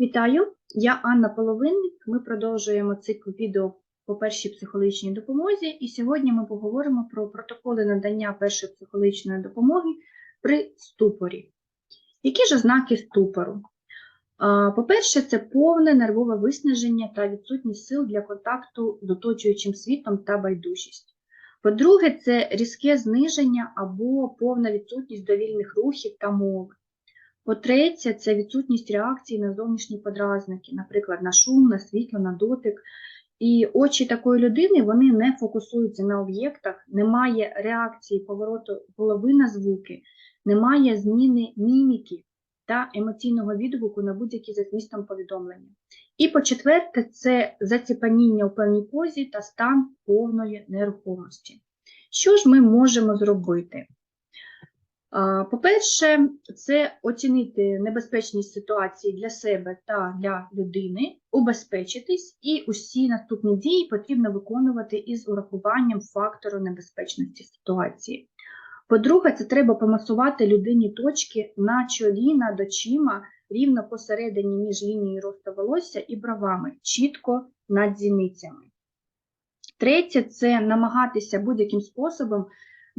Вітаю, я Анна Половинник. Ми продовжуємо цикл відео по першій психологічній допомозі, і сьогодні ми поговоримо про протоколи надання першої психологічної допомоги при ступорі. Які ж ознаки ступору? По-перше, це повне нервове виснаження та відсутність сил для контакту з оточуючим світом та байдужість. По-друге, це різке зниження або повна відсутність довільних рухів та мови. По-третє, це відсутність реакції на зовнішні подразники, наприклад, на шум, на світло, на дотик. І очі такої людини вони не фокусуються на об'єктах, немає реакції повороту голови на звуки, немає зміни міміки та емоційного відгуку на будь-які за змістом повідомлення. І по-четверте, це заціпаніння у певній позі та стан повної нерухомості. Що ж ми можемо зробити? По-перше, це оцінити небезпечність ситуації для себе та для людини, убезпечитись, і усі наступні дії потрібно виконувати із урахуванням фактору небезпечності ситуації. По-друге, це треба помасувати людині точки на чолі над очима рівно посередині між лінією росту волосся і бровами, чітко над зіницями. Третє це намагатися будь-яким способом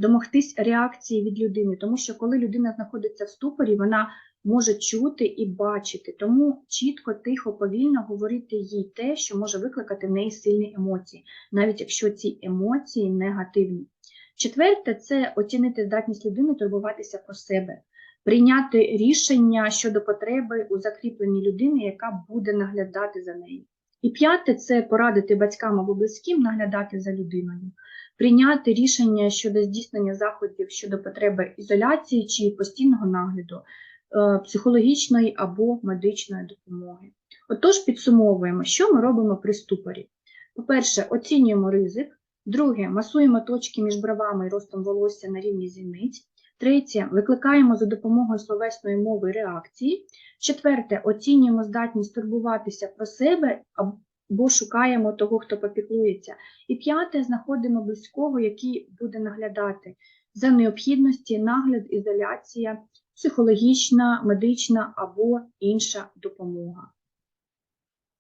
домогтись реакції від людини, тому що коли людина знаходиться в ступорі, вона може чути і бачити, тому чітко, тихо, повільно говорити їй те, що може викликати в неї сильні емоції, навіть якщо ці емоції негативні. Четверте, це оцінити здатність людини турбуватися про себе, прийняти рішення щодо потреби у закріпленні людини, яка буде наглядати за нею. І п'яте це порадити батькам або близьким наглядати за людиною, прийняти рішення щодо здійснення заходів щодо потреби ізоляції чи постійного нагляду, е, психологічної або медичної допомоги. Отож, підсумовуємо, що ми робимо при ступорі. По-перше, оцінюємо ризик. Друге, масуємо точки між бровами і ростом волосся на рівні зіниць. Третє, викликаємо за допомогою словесної мови реакції. Четверте, оцінюємо здатність турбуватися про себе або шукаємо того, хто попіклується. І п'яте, знаходимо близького, який буде наглядати за необхідності, нагляд, ізоляція, психологічна, медична або інша допомога.